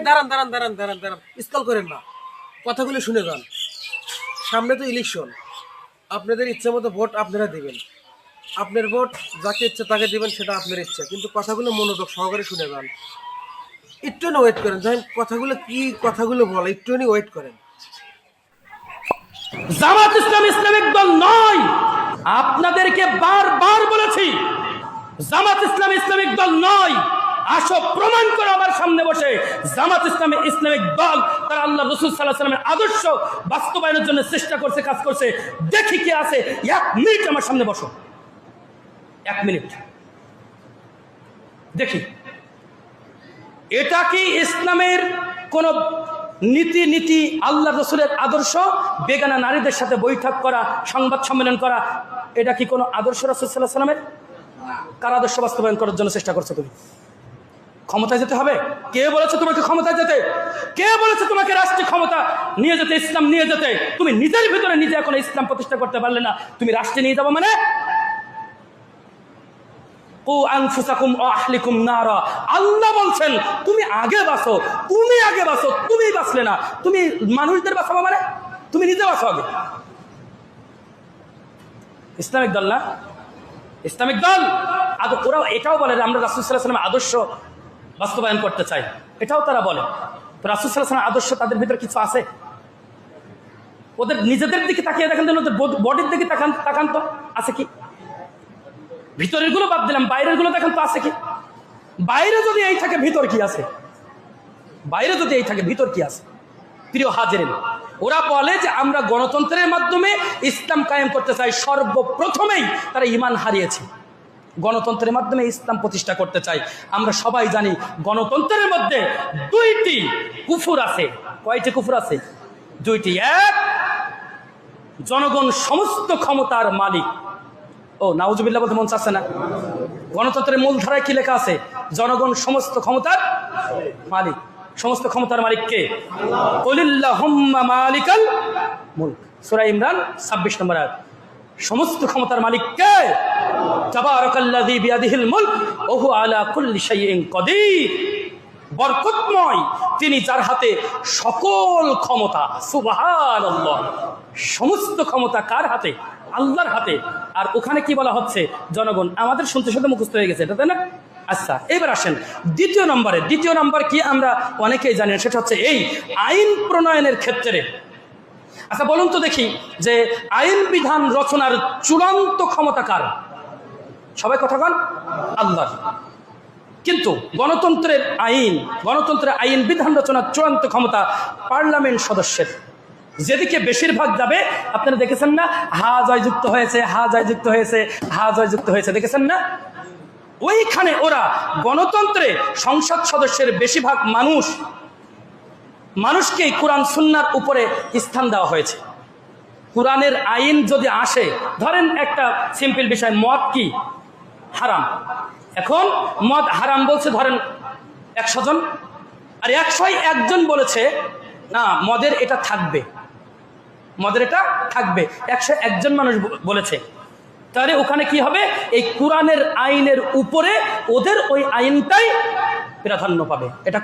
দাঁড়ান দাঁড়ান দাঁড়ান দাঁড়ান দাঁড়ান। স্কল করেন না। কথাগুলো শুনে যান। সামনে তো ইলেকশন আপনাদের ইচ্ছে মতো ভোট আপনারা দিবেন। আপনার ভোট যাকে ইচ্ছে তাকে দিবেন, সেটা আপনার ইচ্ছা। কিন্তু কথাগুলো মনোযোগ সহকারে শুনে যান। একটুখানি ওয়েট করেন। যেমন কথাগুলো কি কথাগুলো বলে একটুখানি ওয়েট করেন। জামাত ইসলাম ইসলামিক দল নয়। আপনাদেরকে বারবার বলেছি, জামাত ইসলাম ইসলামিক দল নয়। আসো, প্রমাণ করো আমার সামনে বসে। জামাত ইসলামী ইসলামিক দল, তারা আল্লাহ রসুল সাল্লাহ সাল্লামের আদর্শ বাস্তবায়নের জন্য চেষ্টা করছে, কাজ করছে। দেখি কে আছে। এক মিনিট আমার সামনে বসো। এক মিনিট। দেখি। এটা কি ইসলামের কোন নীতি নীতি আল্লাহ রসুলের আদর্শ? বেগানা নারীদের সাথে বৈঠক করা, সংবাদ সম্মেলন করা, এটা কি কোনো আদর্শ রসুল সাল্লাহ সাল্লামের কার আদর্শ বাস্তবায়ন করার জন্য চেষ্টা করছ তুমি? ক্ষমতায় যেতে হবে? কে বলেছে তোমাকে ক্ষমতায় যেতে? কে বলেছে তোমাকে রাষ্ট্রীয় ক্ষমতা নিয়ে যেতে, ইসলাম নিয়ে যেতে? তুমি নিজের ভিতরে নিজে এখন ইসলাম প্রতিষ্ঠা করতে পারলে না। তুমি রাষ্ট্রে নিয়ে যাব মানে? তুমি আগে তুমি আগে তুমি বাঁচলে না। তুমি মানুষদের মানে? তুমি নিজে ইসলামিক দল না? ইসলামিক দল? আদ এটাও বলে আমরা আদর্শ বাস্তবায়ন করতে চাই এটাও তারা বলে। তো আদর্শ তাদের ভিতরে কিছু আছে? ওদের নিজেদের দিকে তাকিয়ে দেখেন তো, ওদের বডির দিকে তাকান তাকান তো। আছে কি? ভিতরেরগুলো বাদ দিলাম বাইরেরগুলো দেখেন তো আছে কি? বাইরে যদি এই থাকে, ভিতর কি আছে? বাইরে যদি এই থাকে, ভিতর কি আছে? প্রিয় হাজিরেন, ওরা বলে যে আমরা গণতন্ত্রের মাধ্যমে ইসলাম কায়েম করতে চাই। সর্বপ্রথমেই তারা ইমান হারিয়েছে। গণতন্ত্রের মাধ্যমে ইসলাম প্রতিষ্ঠা করতে চাই। আমরা সবাই জানি গণতন্ত্রের মধ্যে দুইটি কুফুর আছে। কয়টি কুফুর আছে? দুইটি। এক, জনগণ সমস্ত ক্ষমতার মালিক। ও, নাউজুবিল্লাহ বলতে মন চাচ্ছে না। গণতন্ত্রের মূল ধারায় কি লেখা আছে? জনগণ সমস্ত ক্ষমতার মালিক। সমস্ত ক্ষমতার মালিক কে? কলিল্লাহুম্মা মালিকাল মুলক। সূরা ইমরান 26 নম্বর আয়াত। সমস্ত ক্ষমতার মালিক কে তাবারাকাল্লাযী বিয়াদিহিল মুলক ওয়া আলা কুল্লি শাইইন কদির। বরকতময় তিনি যার হাতে সকল ক্ষমতা, সুবহানাল্লাহ। সমস্ত ক্ষমতা কার হাতে? আল্লাহর হাতে। আর ওখানে কি বলা হচ্ছে? জনগণ, আমাদের শুনতে শুনতে মুখস্থ হয়ে গেছে, এটা তাই না? আচ্ছা এবার আসেন দ্বিতীয় নম্বরে। দ্বিতীয় নম্বর কি আমরা অনেকেই জানি সেটা হচ্ছে এই আইন প্রণয়নের ক্ষেত্রে আচ্ছা বলুন তো দেখি যে আইন বিধান রচনার চূড়ান্ত ক্ষমতা কার? সবাই কথা কন? আল্লাহ। কিন্তু গণতন্ত্রের আইন গণতন্ত্রের আইন বিধান রচনার চূড়ান্ত ক্ষমতা পার্লামেন্ট সদস্যের। যেদিকে বেশিরভাগ যাবে, আপনারা দেখেছেন না? হা জয়যুক্ত হয়েছে হা জয়যুক্ত হয়েছে হা জয়যুক্ত হয়েছে, দেখেছেন না? ওইখানে ওরা গণতন্ত্রে সংসদ সদস্যের বেশিরভাগ মানুষ মানুষকেই কোরআন সুন্নার উপরে স্থান দেওয়া হয়েছে। কোরআনের আইন যদি আসে, ধরেন একটা সিম্পল বিষয়, মদ কি? হারাম। এখন মদ হারাম বলছে ধরেন একশো জন। আর একশোই একজন বলেছে, না, মদের এটা থাকবে। মদের এটা থাকবে। একশো একজন মানুষ বলেছে। তাহলে ওখানে কি হবে? এই কোরআনের আইনের উপরে ওদের ওই আইনটাই প্রাধান্য পাবে। এটা